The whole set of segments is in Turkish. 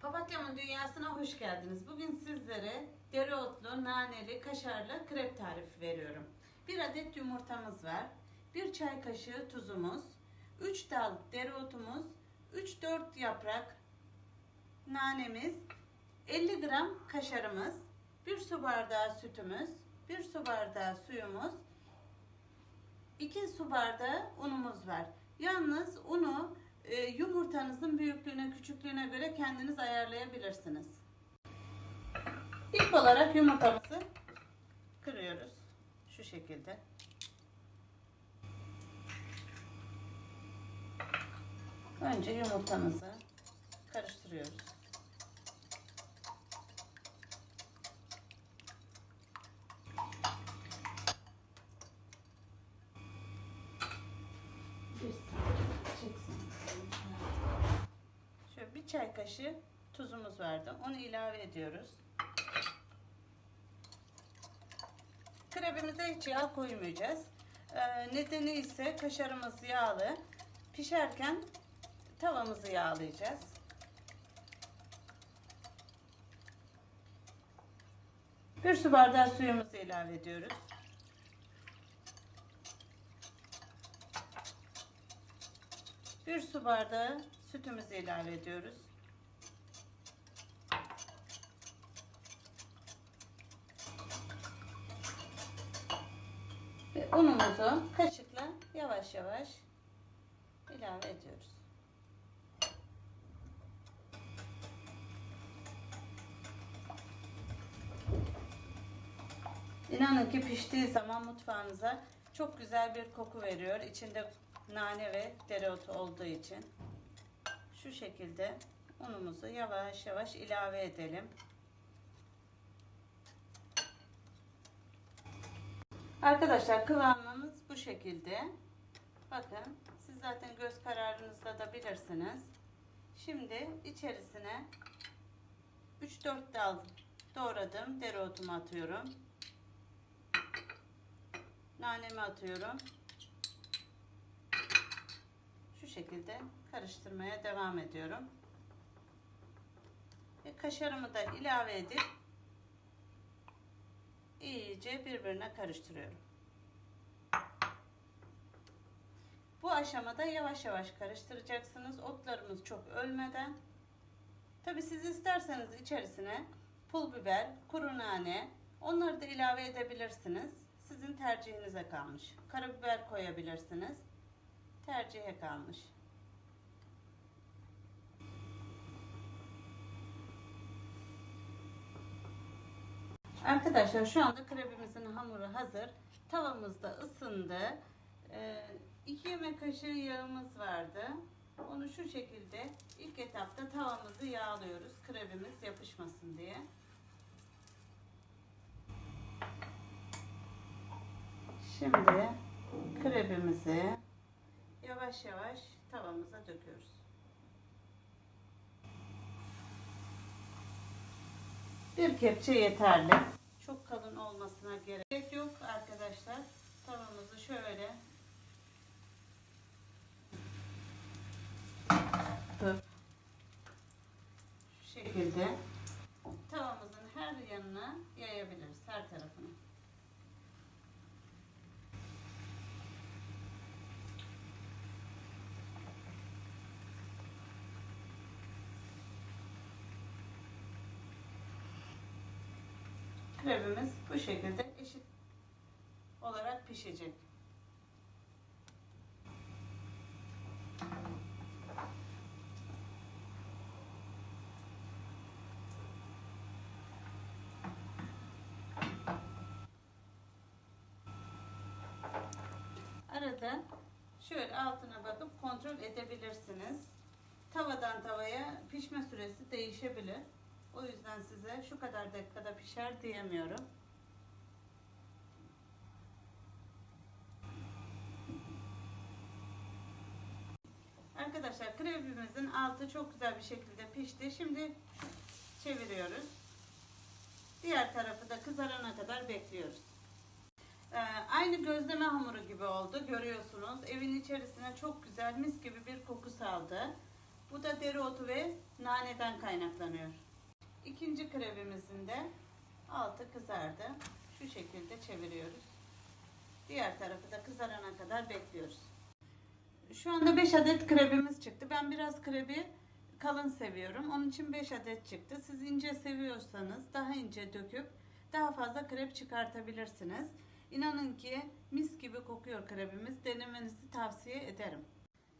Papatyamın dünyasına hoş geldiniz. Bugün sizlere dereotlu, naneli, kaşarlı krep tarifi veriyorum. Bir adet yumurtamız var. Bir çay kaşığı tuzumuz. 3 dal dereotumuz. 3-4 yaprak nanemiz. 50 gram kaşarımız. 1 su bardağı sütümüz. 1 su bardağı suyumuz. 2 su bardağı unumuz var. Yalnız unu e, yumurtanızın büyüklüğüne, küçüklüğüne göre kendiniz ayarlayabilirsiniz. İlk olarak yumurtamızı kırıyoruz. Şu şekilde. Önce yumurtamızı karıştırıyoruz. Bir saniye, çeksin. Şöyle bir çay kaşığı tuzumuz vardı. Onu ilave ediyoruz. Krebimize hiç yağ koymayacağız. Ee, nedeni ise kaşarımız yağlı. Pişerken tavamızı yağlayacağız. Bir su bardağı suyumuzu ilave ediyoruz. Bir su bardağı sütümüzü ilave ediyoruz. Ve unumuzu kaşıkla yavaş yavaş ilave ediyoruz. İnanın ki piştiği zaman mutfağınıza çok güzel bir koku veriyor. İçinde nane ve dereotu olduğu için. Şu şekilde unumuzu yavaş yavaş ilave edelim. Arkadaşlar kıvamımız bu şekilde. Bakın siz zaten göz kararınızla da bilirsiniz. Şimdi içerisine 3-4 dal doğradım dereotumu atıyorum. Nanemi atıyorum. Şekilde karıştırmaya devam ediyorum. Ve kaşarımı da ilave edip iyice birbirine karıştırıyorum. Bu aşamada yavaş yavaş karıştıracaksınız. Otlarımız çok ölmeden. Tabi siz isterseniz içerisine pul biber, kuru nane onları da ilave edebilirsiniz. Sizin tercihinize kalmış. Karabiber koyabilirsiniz. Tercihe kalmış. Arkadaşlar şu anda krebimizin hamuru hazır. Tavamız da ısındı. 2 yemek kaşığı yağımız vardı. Onu şu şekilde ilk etapta tavamızı yağlıyoruz. Krebimiz yapışmasın diye. Şimdi krebimizi yavaş yavaş tavamıza döküyoruz. Bir kepçe yeterli. Çok kalın olmasına gerek yok arkadaşlar. Tavamızı şöyle şu şekilde tavamızın her yanına yayabiliriz. Her tarafına. Krebimiz bu şekilde eşit olarak pişecek. Arada şöyle altına bakıp kontrol edebilirsiniz. Tavadan tavaya pişme süresi değişebilir. O yüzden size şu kadar dakikada pişer diyemiyorum. Arkadaşlar krepimizin altı çok güzel bir şekilde pişti. Şimdi çeviriyoruz. Diğer tarafı da kızarana kadar bekliyoruz. Ee, aynı gözleme hamuru gibi oldu görüyorsunuz. Evin içerisine çok güzel mis gibi bir koku saldı. Bu da dereotu ve naneden kaynaklanıyor. İkinci krevimizin de altı kızardı. Şu şekilde çeviriyoruz. Diğer tarafı da kızarana kadar bekliyoruz. Şu anda 5 adet krebimiz çıktı. Ben biraz krebi kalın seviyorum. Onun için 5 adet çıktı. Siz ince seviyorsanız daha ince döküp daha fazla krep çıkartabilirsiniz. İnanın ki mis gibi kokuyor krebimiz. Denemenizi tavsiye ederim.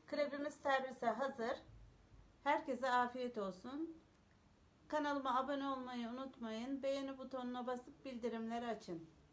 Krebimiz servise hazır. Herkese afiyet olsun. Kanalıma abone olmayı unutmayın. Beğeni butonuna basıp bildirimleri açın.